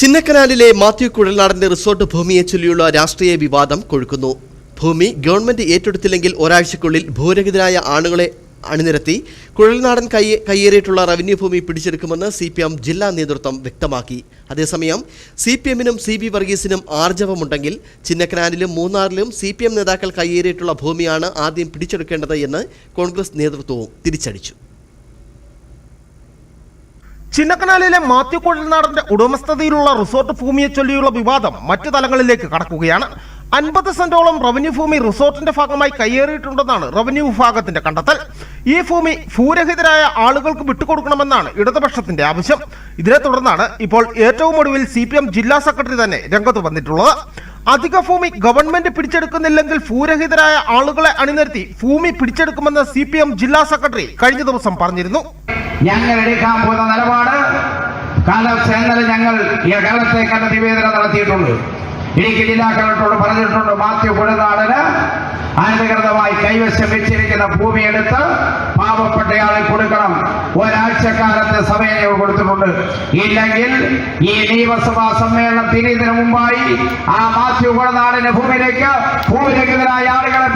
ചിന്നക്കനാലിലെ Mathew കുഴൽനാടന്റെ resort ഭൂമിയെ ചൊല്ലിയുള്ള രാഷ്ട്രീയ വിവാദം കൊഴുക്കുന്നു. ഭൂമി ഗവൺമെന്റ് ഏറ്റെടുത്തില്ലെങ്കിൽ ഒരാഴ്ചക്കുള്ളിൽ ഭൂരഹിതരായ ആളുകളെ അണിനിരത്തി കുഴൽനാടൻ കൈ കയ്യേറിയിട്ടുള്ള റവന്യൂ ഭൂമി പിടിച്ചെടുക്കുമെന്ന് സി പി എം ജില്ലാ നേതൃത്വം വ്യക്തമാക്കി. അതേസമയം സി പി എമ്മിനും സി ബി വർഗീസിനും ആർജവമുണ്ടെങ്കിൽ ചിന്നക്കനാലിലും മൂന്നാറിലും സി പി എം നേതാക്കൾ കയ്യേറിയിട്ടുള്ള ഭൂമിയാണ് ആദ്യം പിടിച്ചെടുക്കേണ്ടത് എന്ന് കോൺഗ്രസ് നേതൃത്വവും തിരിച്ചടിച്ചു. ചിന്നക്കനാലിലെ മാത്യു കുഴൽനാടന്റെ ഉടമസ്ഥതയിലുള്ള റിസോർട്ട് ഭൂമിയെ ചൊല്ലിയുള്ള വിവാദം മറ്റു തലങ്ങളിലേക്ക് കടക്കുകയാണ്. അൻപത് സെന്റോളം റവന്യൂ ഭൂമി റിസോർട്ടിന്റെ ഭാഗമായി കയ്യേറിയിട്ടുണ്ടെന്നാണ് റവന്യൂ വിഭാഗത്തിന്റെ കണ്ടെത്തൽ. ഈ ഭൂമി ഭൂരഹിതരായ ആളുകൾക്ക് വിട്ടുകൊടുക്കണമെന്നാണ് ഇടതുപക്ഷത്തിന്റെ ആവശ്യം. ഇതിനെ തുടർന്നാണ് ഇപ്പോൾ ഏറ്റവും ഒടുവിൽ സി ജില്ലാ സെക്രട്ടറി തന്നെ രംഗത്ത് വന്നിട്ടുള്ളത്. അധിക ഭൂമി ഗവൺമെന്റ് പിടിച്ചെടുക്കുന്നില്ലെങ്കിൽ ഭൂരഹിതരായ ആളുകളെ അണിനിരത്തി ഭൂമി പിടിച്ചെടുക്കുമെന്ന് സി ജില്ലാ സെക്രട്ടറി കഴിഞ്ഞ ദിവസം പറഞ്ഞിരുന്നു. ഞങ്ങൾ എടുക്കാൻ പോകുന്ന നിലപാട് കാലാവസ്ഥ ഇന്നലെ ഞങ്ങൾ ഈ കണ്ട നിവേദനം നടത്തിയിട്ടുണ്ട്. ഇടുക്കി ജില്ലാ കളക്ടറോട് പറഞ്ഞിട്ടുണ്ട് മാത്യു കുഴനാടന് അനധികൃതമായി കൈവശം വെച്ചിരിക്കുന്ന ഭൂമി എടുത്ത് പാവപ്പെട്ടയാളെ കൊടുക്കണം. ഒരാഴ്ചക്കാലത്തെ സമയം കൊടുത്തിട്ടുണ്ട്. ഇല്ലെങ്കിൽ ഈ നിയമസഭാ സമ്മേളനം തിരിയുന്നതിന് മുമ്പായി ആ മാത്യു കുഴനാടിന്റെ ഭൂമിയിലേക്ക് ഭൂരഹിതരായ ആളുകളെ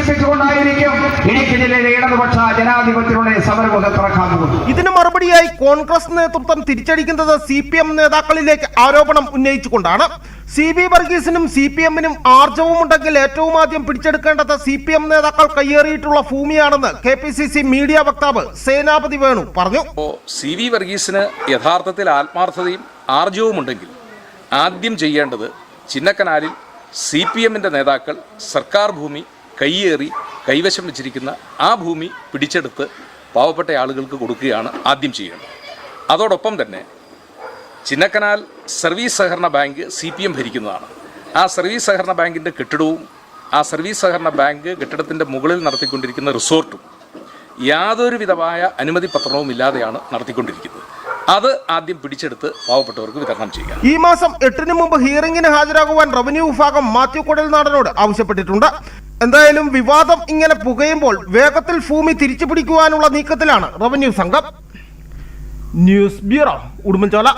പ്രവേശിപ്പിച്ചുകൊണ്ടായിരിക്കും ഇടുക്കി ജില്ലയിലെ ഇടതുപക്ഷ ജനാധിപത്യത്തിലൂടെ സമരമുഖം തുറക്കാൻ ഇതിന് മറുപടിയായി കോൺഗ്രസ് നേതൃത്വം തിരിച്ചടിക്കുന്നത് സി പി എം നേതാക്കളിലേക്ക് ആരോപണം ഉന്നയിച്ചുകൊണ്ടാണ്. സി ബി വർഗീസിനും സി പി എമ്മിനും ആർജവമുണ്ടെങ്കിൽ ഏറ്റവും ആദ്യം പിടിച്ചെടുക്കേണ്ടത് സി പി എം നേതാക്കൾ കയ്യേറിയിട്ടുള്ള ഭൂമിയാണെന്ന് K P C C media വക്താവ് സേനാപതി വേണു പറഞ്ഞു. സി വി വർഗീസിന് യഥാർത്ഥത്തിൽ ആത്മാർത്ഥതയും ആർജവുമുണ്ടെങ്കിൽ ആദ്യം ചെയ്യേണ്ടത് ചിന്നക്കനാലിൽ സി പി എമ്മിന്റെ നേതാക്കൾ സർക്കാർ ഭൂമി കയ്യേറി കൈവശം വെച്ചിരിക്കുന്ന ആ ഭൂമി പിടിച്ചെടുത്ത് പാവപ്പെട്ട ആളുകൾക്ക് കൊടുക്കുകയാണ് ആദ്യം ചെയ്യേണ്ടത്. അതോടൊപ്പം തന്നെ ചിന്നക്കനാൽ സർവീസ് സഹകരണ ബാങ്ക് സി പി എം ഭരിക്കുന്നതാണ്. ആ സർവീസ് സഹകരണ ബാങ്കിന്റെ കെട്ടിടവും ആ സർവീസ് സഹകരണ ബാങ്ക് കെട്ടിടത്തിന്റെ മുകളിൽ നടത്തിക്കൊണ്ടിരിക്കുന്ന റിസോർട്ടും യാതൊരു വിധമായ അനുമതി പത്രവും ഇല്ലാതെയാണ് നടത്തിക്കൊണ്ടിരിക്കുന്നത്. അത് ആദ്യം പിടിച്ചെടുത്ത് പാവപ്പെട്ടവർക്ക് വിതരണം ചെയ്യുക. ഈ മാസം എട്ടിന് മുമ്പ് ഹിയറിംഗിന് ഹാജരാകുവാൻ റവന്യൂ വിഭാഗം മാത്യു കൊടൽ നാടനോട് ആവശ്യപ്പെട്ടിട്ടുണ്ട്. എന്തായാലും വിവാദം ഇങ്ങനെ പുകയുമ്പോൾ വേഗത്തിൽ ഭൂമി തിരിച്ചു പിടിക്കുവാനുള്ള നീക്കത്തിലാണ് റവന്യൂ സംഘം. News bureau Udumbanchola.